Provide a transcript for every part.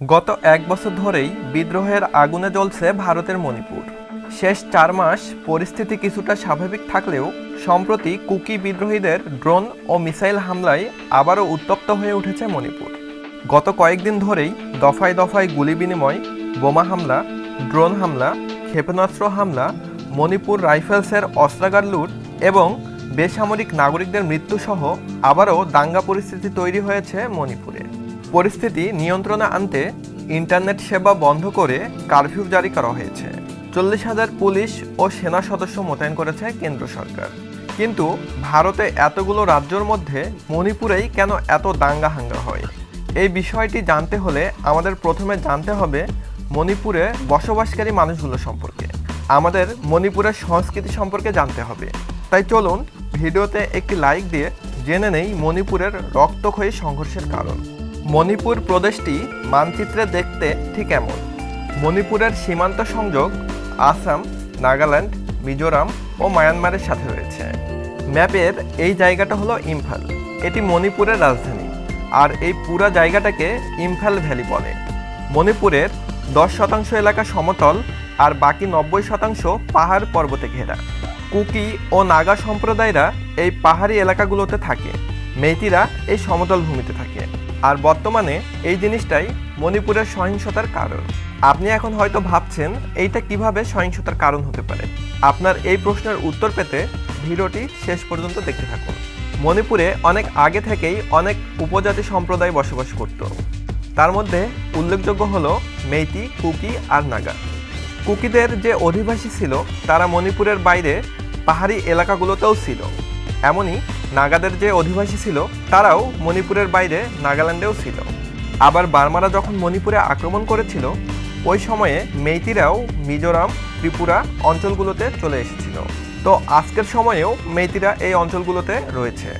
গত এক বছর ধরেই বিদ্রোহের আগুনে জ্বলছে ভারতের মণিপুর। শেষ চার মাস পরিস্থিতি কিছুটা স্বাভাবিক থাকলেও সম্প্রতি কুকি বিদ্রোহীদের ড্রোন ও মিসাইল হামলায় আবারও উত্তপ্ত হয়ে উঠেছে মণিপুর। গত কয়েকদিন ধরেই দফায় দফায় গুলি বিনিময়, বোমা হামলা, ড্রোন হামলা, ক্ষেপণাস্ত্র হামলা, মণিপুর রাইফেলসের অস্ত্রাগার লুট এবং বেসামরিক নাগরিকদের মৃত্যুসহ আবারও দাঙ্গা পরিস্থিতি তৈরি হয়েছে মণিপুরে। পরিস্থিতি নিয়ন্ত্রণে আনতে ইন্টারনেট সেবা বন্ধ করে কারফিউ জারি করা হয়েছে। চল্লিশ হাজার পুলিশ ও সেনা সদস্য মোতায়েন করেছে কেন্দ্র সরকার। কিন্তু ভারতে এতগুলো রাজ্যের মধ্যে মণিপুরেই কেন এত দাঙ্গা হাঙ্গা হয়? এই বিষয়টি জানতে হলে আমাদের প্রথমে জানতে হবে মণিপুরে বসবাসকারী মানুষগুলো সম্পর্কে। আমাদের মণিপুরের সংস্কৃতি সম্পর্কে জানতে হবে। তাই চলুন ভিডিওতে একটি লাইক দিয়ে জেনে নেই মণিপুরের রক্তক্ষয়ী সংঘর্ষের কারণ। মণিপুর প্রদেশটি মানচিত্রে দেখতে ঠিক এমন। মণিপুরের সীমান্ত সংযোগ আসাম, নাগাল্যান্ড, মিজোরাম ও মায়ানমারের সাথে রয়েছে। ম্যাপের এই জায়গাটা হলো ইম্ফল। এটি মণিপুরের রাজধানী। আর এই পুরো জায়গাটাকে ইম্ফল ভ্যালি বলে। মণিপুরের দশ শতাংশ এলাকা সমতল আর বাকি নব্বই শতাংশ পাহাড় পর্বতে ঘেরা। কুকি ও নাগা সম্প্রদায়রা এই পাহাড়ি এলাকাগুলোতে থাকে। মেইতিরা এই সমতল ভূমিতে থাকে। আর বর্তমানে এই জিনিসটাই মণিপুরের সহিংসতার কারণ। আপনি এখন হয়তো ভাবছেন, এইটা কীভাবে সহিংসতার কারণ হতে পারে? আপনার এই প্রশ্নের উত্তর পেতে ভিডিওটি শেষ পর্যন্ত দেখতে থাকুন। মণিপুরে অনেক আগে থেকেই অনেক উপজাতি সম্প্রদায় বসবাস করত। তার মধ্যে উল্লেখযোগ্য হল মেইতি, কুকি আর নাগা। কুকিদের যে অধিবাসী ছিল, তারা মণিপুরের বাইরে পাহাড়ি এলাকাগুলোতেও ছিল। এমনই নাগাদের যে অধিবাসী ছিল, তারাও মণিপুরের বাইরে নাগাল্যান্ডেও ছিল। আবার বার্মারা যখন মণিপুরে আক্রমণ করেছিল, ওই সময়ে মেইতিরাও মিজোরাম, ত্রিপুরা অঞ্চলগুলোতে চলে এসেছিল। তো আজকের সময়েও মেইতিরা এই অঞ্চলগুলোতে রয়েছে।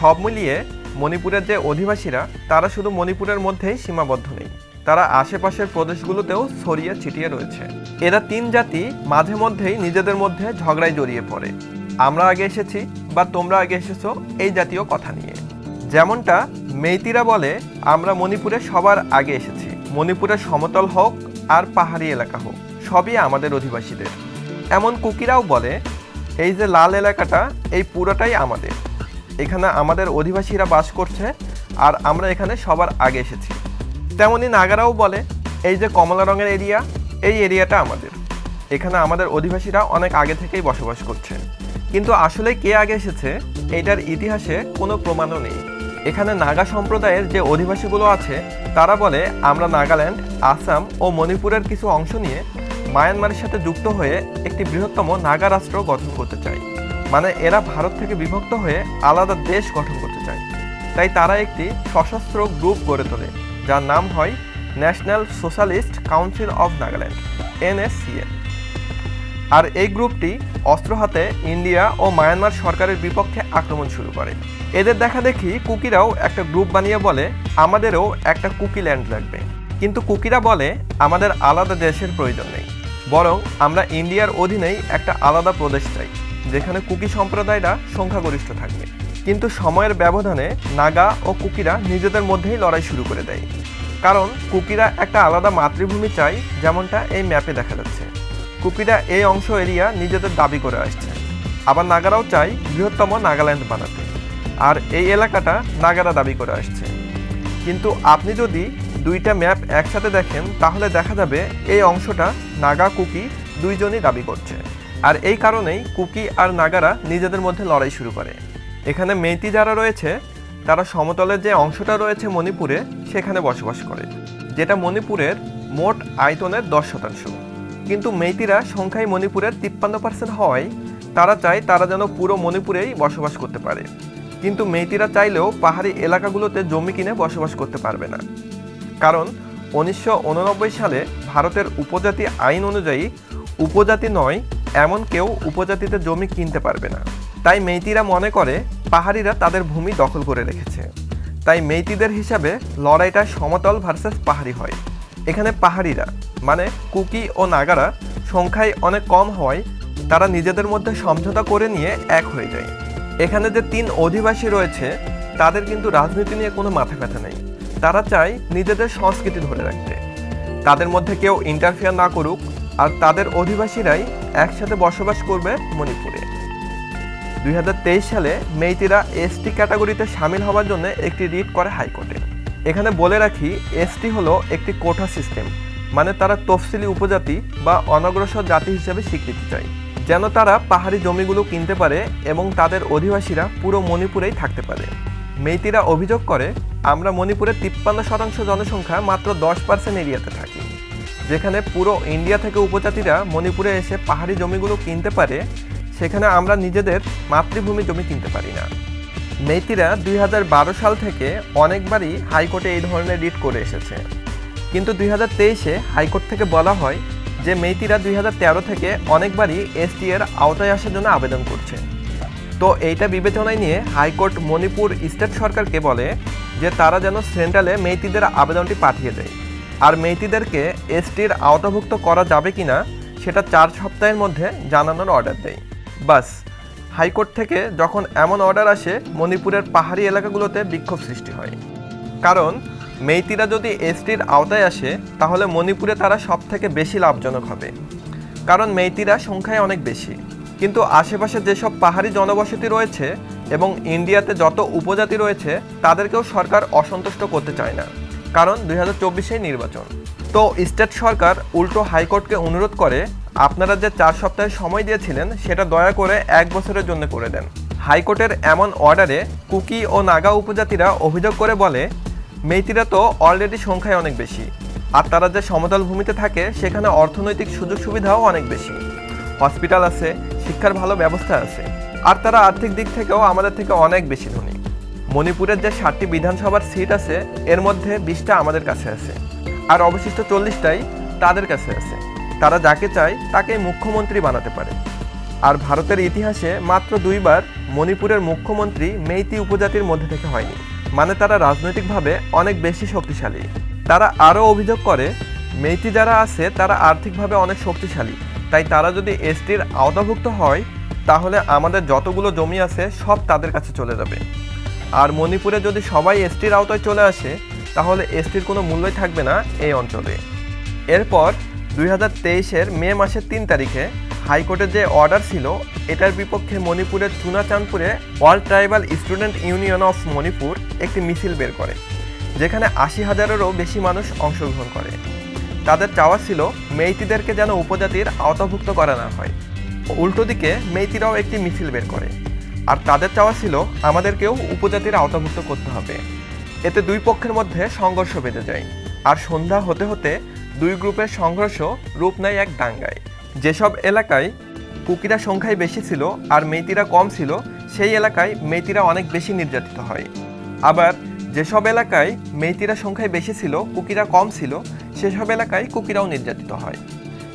সব মিলিয়ে মণিপুরের যে অধিবাসীরা, তারা শুধু মণিপুরের মধ্যেই সীমাবদ্ধ নেই। তারা আশেপাশের প্রদেশগুলোতেও ছড়িয়ে ছিটিয়ে রয়েছে। এরা তিন জাতি মাঝে মধ্যেই নিজেদের মধ্যে ঝগড়ায় জড়িয়ে পড়ে। আমরা আগে এসেছি বা তোমরা আগে এসেছ এই জাতীয় কথা নিয়ে। যেমনটা মেইতিরা বলে, আমরা মণিপুরে সবার আগে এসেছি। মণিপুরের সমতল হোক আর পাহাড়ি এলাকা হোক, সবই আমাদের অধিবাসীদের। এমন কুকিরাও বলে, এই যে লাল এলাকাটা, এই পুরোটাই আমাদের। এখানে আমাদের অধিবাসীরা বাস করছে আর আমরা এখানে সবার আগে এসেছি। তেমনি নাগারাও বলে, এই যে কমলা রঙের এরিয়া, এই এরিয়াটা আমাদের। এখানে আমাদের অধিবাসীরা অনেক আগে থেকেই বসবাস করছে। কিন্তু আসলে কে আগে এসেছে এটার ইতিহাসে কোনো প্রমাণও নেই। এখানে নাগা সম্প্রদায়ের যে অধিবাসীগুলো আছে, তারা বলে, আমরা নাগাল্যান্ড, আসাম ও মণিপুরের কিছু অংশ নিয়ে মায়ানমারের সাথে যুক্ত হয়ে একটি বৃহত্তম নাগা রাষ্ট্র গঠন করতে চায় মানে এরা ভারত থেকে বিভক্ত হয়ে আলাদা দেশ গঠন করতে চায়। তাই তারা একটি সশস্ত্র গ্রুপ গড়ে তোলে, যার নাম হয় national socialist council of Nagaland NSCN আর এই গ্রুপটি অস্ত্র হাতে ইন্ডিয়া ও মায়ানমার সরকারের বিপক্ষে আক্রমণ শুরু করে। এদের দেখা দেখি কুকিরাও একটা গ্রুপ বানিয়ে বলে, আমাদেরও একটা কুকি ল্যান্ড লাগবে। কিন্তু কুকিরা বলে, আমাদের আলাদা দেশের প্রয়োজন নেই। বরং আমরা ইন্ডিয়ার অধীনেই একটা আলাদা প্রদেশ চাই, যেখানে কুকি সম্প্রদায়রা সংখ্যাগরিষ্ঠ থাকবে। কিন্তু সময়ের ব্যবধানে নাগা ও কুকিরা নিজেদের মধ্যেই লড়াই শুরু করে দেয়। কারণ কুকিরা একটা আলাদা মাতৃভূমি চাই যেমনটা এই ম্যাপে দেখা যাচ্ছে। কুকিরা এই অংশ এরিয়া নিজেদের দাবি করে আসছে। আবার নাগারাও চাই বৃহত্তম নাগাল্যান্ড বানাতে। আর এই এলাকাটা নাগারা দাবি করে আসছে। কিন্তু আপনি যদি দুইটা ম্যাপ একসাথে দেখেন, তাহলে দেখা যাবে এই অংশটা নাগা কুকি দুইজনই দাবি করছে। আর এই কারণেই কুকি আর নাগারা নিজেদের মধ্যে লড়াই শুরু করে। এখানে মেইতি যারা রয়েছে, তারা সমতলের যে অংশটা রয়েছে মণিপুরে, সেখানে বসবাস করে। যেটা মণিপুরের মোট আয়তনের দশ শতাংশ। কিন্তু মেইতিরা সংখ্যায় মণিপুরের তিপ্পান্ন পার্সেন্ট হওয়ায় তারা চায় তারা যেন পুরো মণিপুরেই বসবাস করতে পারে। কিন্তু মেইতিরা চাইলেও পাহাড়ি এলাকাগুলোতে জমি কিনে বসবাস করতে পারবে না। কারণ উনিশশো উননব্বই সালে ভারতের উপজাতি আইন অনুযায়ী উপজাতি নয়, এমন কেউ উপজাতিতে জমি কিনতে পারবে না। তাই মেইতিরা মনে করে পাহাড়িরা তাদের ভূমি দখল করে রেখেছে। তাই মেইতিদের হিসাবে লড়াইটা সমতল ভার্সেস পাহাড়ি হয়। এখানে পাহাড়িরা মানে কুকি ও নাগারা সংখ্যায় অনেক কম হওয়ায় তারা নিজেদের মধ্যে সমঝোতা করে নিয়ে এক হয়ে যায়। এখানে যে তিন অধিবাসী রয়েছে, তাদের কিন্তু রাজনীতি নিয়ে কোনো মাথা ব্যথা নেই। তারা চায় নিজেদের সংস্কৃতি ধরে রাখতে। তাদের মধ্যে কেউ ইন্টারফেয়ার না করুক, আর তাদের অধিবাসীরাই একসাথে বসবাস করবে মণিপুরে। দুই তেইশ সালে মেইতিরা এসটি ক্যাটাগরিতে সামিল হওয়ার জন্য একটি রিট করে হাইকোর্টে। এখানে বলে রাখি এসটি হলো একটি কোঠা সিস্টেম। মানে তারা তফসিলি উপজাতি বা অনগ্রসর জাতি হিসেবে স্বীকৃতি চায়। যেন তারা পাহাড়ি জমিগুলো কিনতে পারে এবং তাদের অধিবাসীরা পুরো মণিপুরেই থাকতে পারে। মেইতিরা অভিযোগ করে, আমরা মণিপুরের তিপ্পান্ন শতাংশ জনসংখ্যা মাত্র দশ পার্সেন্ট এরিয়াতে থাকি। যেখানে পুরো ইন্ডিয়া থেকে উপজাতিরা মণিপুরে এসে পাহাড়ি জমিগুলো কিনতে পারে, সেখানে আমরা নিজেদের মাতৃভূমি জমি কিনতে পারি না। মেইতিরা দুই হাজার বারো সাল থেকে অনেকবারই হাইকোর্টে এই ধরনের রিট করে এসেছে। কিন্তু দুই হাজার তেইশে হাইকোর্ট থেকে বলা হয় যে মেয়েটিরা দুই হাজার তেরো থেকে অনেকবারই এসটি এর আওতায় আসার জন্য আবেদন করছে। তো এইটা বিবেচনায় নিয়ে হাইকোর্ট মণিপুর স্টেট সরকারকে বলে যে তারা যেন সেন্ট্রালে মেইতিদের আবেদনটি পাঠিয়ে দেয়। আর মেইতিদেরকে এসটির আওতাভুক্ত করা যাবে কি না সেটা চার সপ্তাহের মধ্যে জানানোর অর্ডার দেয়। বাস, হাইকোর্ট থেকে যখন এমন অর্ডার আসে, মণিপুরের পাহাড়ি এলাকাগুলোতে বিক্ষোভ সৃষ্টি হয়। কারণ মেইতিরা যদি এসটির আওতায় আসে, তাহলে মণিপুরে তারা সব থেকে বেশি লাভজনক হবে। কারণ মেইতিরা সংখ্যায় অনেক বেশি। কিন্তু আশেপাশে যেসব পাহাড়ি জনবসতি রয়েছে এবং ইন্ডিয়াতে যত উপজাতি রয়েছে, তাদেরকেও সরকার অসন্তুষ্ট করতে চায় না। কারণ দুই হাজার নির্বাচন। তো স্টেট সরকার উল্টো হাইকোর্টকে অনুরোধ করে, আপনারা যে চার সপ্তাহের সময় দিয়েছিলেন, সেটা দয়া করে এক বছরের জন্য করে দেন। হাইকোর্টের এমন অর্ডারে কুকি ও নাগা উপজাতিরা অভিযোগ করে বলে মেইতিরা তো অলরেডি সংখ্যায় অনেক বেশি। আর তারা যে সমতল ভূমিতে থাকে, সেখানে অর্থনৈতিক সুযোগ সুবিধাও অনেক বেশি। হসপিটাল আছে, শিক্ষার ভালো ব্যবস্থা আছে। আর তারা আর্থিক দিক থেকেও আমাদের থেকে অনেক বেশি ধনী। মণিপুরের যে ষাটটি বিধানসভার সিট আছে, এর মধ্যে বিশটা আমাদের কাছে আছে। আর অবশিষ্ট চল্লিশটাই তাদের কাছে আছে। তারা যাকে চায় তাকে মুখ্যমন্ত্রী বানাতে পারে। আর ভারতের ইতিহাসে মাত্র দুইবার মণিপুরের মুখ্যমন্ত্রী মেইতি উপজাতির মধ্যে থেকে হয়নি। মানে তারা রাজনৈতিকভাবে অনেক বেশি শক্তিশালী। তারা আরও অভিযোগ করে, মেইতি যারা আছে, তারা আর্থিকভাবে অনেক শক্তিশালী। তাই তারা যদি এসটির আওতাভুক্ত হয়, তাহলে আমাদের যতগুলো জমি আছে, সব তাদের কাছে চলে যাবে। আর মণিপুরে যদি সবাই এসটির আওতায় চলে আসে, তাহলে এসটির কোনো মূল্যই থাকবে না এই অঞ্চলে। এরপর দুই হাজার তেইশের মে মাসের তিন তারিখে হাইকোর্টের যে অর্ডার ছিল, এটার বিপক্ষে মণিপুরের চুনাচাঁদপুরে all tribal student union of Manipur একটি মিছিল বের করে, যেখানে আশি হাজারেরও বেশি মানুষ অংশগ্রহণ করে। তাদের চাওয়া ছিল মেইতিদেরকে যেন উপজাতির আওতাভুক্ত করা না হয়। উল্টো দিকে মেইতিরাও একটি মিছিল বের করে, আর তাদের চাওয়া ছিল আমাদেরকেও উপজাতির আওতাভুক্ত করতে হবে। এতে দুই পক্ষের মধ্যে সংঘর্ষ বেঁধে যায়, আর সন্ধ্যা হতে হতে দুই গ্রুপের সংঘর্ষ রূপ নেয় এক দাঙ্গায়। যেসব এলাকায় কুকিরা সংখ্যায় বেশি ছিল আর মেয়েতিরা কম ছিল, সেই এলাকায় মেয়েতিরা অনেক বেশি নির্যাতিত হয়। আবার যেসব এলাকায় মেইতিরা সংখ্যায় বেশি ছিল, কুকিরা কম ছিল, সেসব এলাকায় কুকিরাও নির্যাতিত হয়।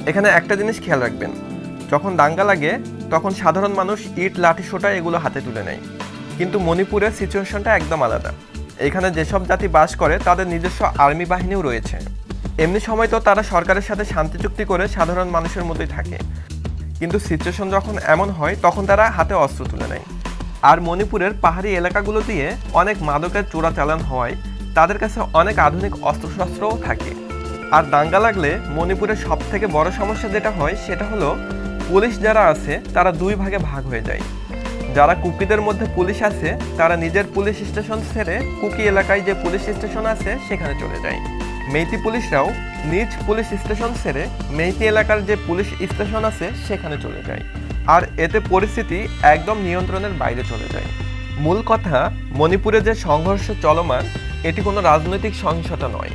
এখানে একটা জিনিস খেয়াল রাখবেন, যখন দাঙ্গা লাগে, তখন সাধারণ মানুষ ইট, লাঠি, সোটা এগুলো হাতে তুলে নেয়। কিন্তু মণিপুরের সিচুয়েশনটা একদম আলাদা। এখানে যেসব জাতি বাস করে, তাদের নিজস্ব আর্মি বাহিনীও রয়েছে। এমনি সময় তো তারা সরকারের সাথে শান্তি চুক্তি করে সাধারণ মানুষের মতোই থাকে। কিন্তু সিচুয়েশন যখন এমন হয়, তখন তারা হাতে অস্ত্র তুলে নেয়। আর মণিপুরের পাহাড়ি এলাকাগুলো দিয়ে অনেক মাদকের চোরাচালান হওয়ায় তাদের কাছে অনেক আধুনিক অস্ত্রশস্ত্রও থাকে। আর দাঙ্গা লাগলে মণিপুরের সব থেকে বড় সমস্যা যেটা হয়, সেটা হলো পুলিশ যারা আছে, তারা দুই ভাগে ভাগ হয়ে যায়। যারা কুকিদের মধ্যে পুলিশ আছে, তারা নিজের পুলিশ স্টেশন ছেড়ে কুকি এলাকায় যে পুলিশ স্টেশন আছে, সেখানে চলে যায়। মেইতি পুলিশরাও নিজ পুলিশ স্টেশন ছেড়ে মেইতি এলাকার যে পুলিশ স্টেশন আছে, সেখানে চলে যায়। আর এতে পরিস্থিতি একদম নিয়ন্ত্রণের বাইরে চলে যায়। মূল কথা, মণিপুরে যে সংঘর্ষ চলমান, এটি কোনো রাজনৈতিক সহিংসতা নয়।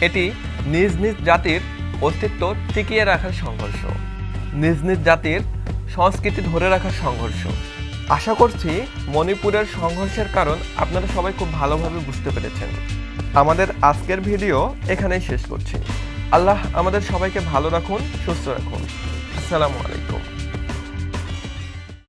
এটি নিজ নিজ জাতির অস্তিত্ব টিকিয়ে রাখার সংঘর্ষ। নিজ নিজ জাতির সংস্কৃতি ধরে রাখার সংঘর্ষ। আশা করছি মণিপুরের সংঘর্ষের কারণ আপনারা সবাই খুব ভালোভাবে বুঝতে পেরেছেন। আমাদের আজকের ভিডিও এখানেই শেষ করছি। আল্লাহ আমাদের সবাইকে ভালো রাখুন, সুস্থ রাখুন। আসসালামু আলাইকুম।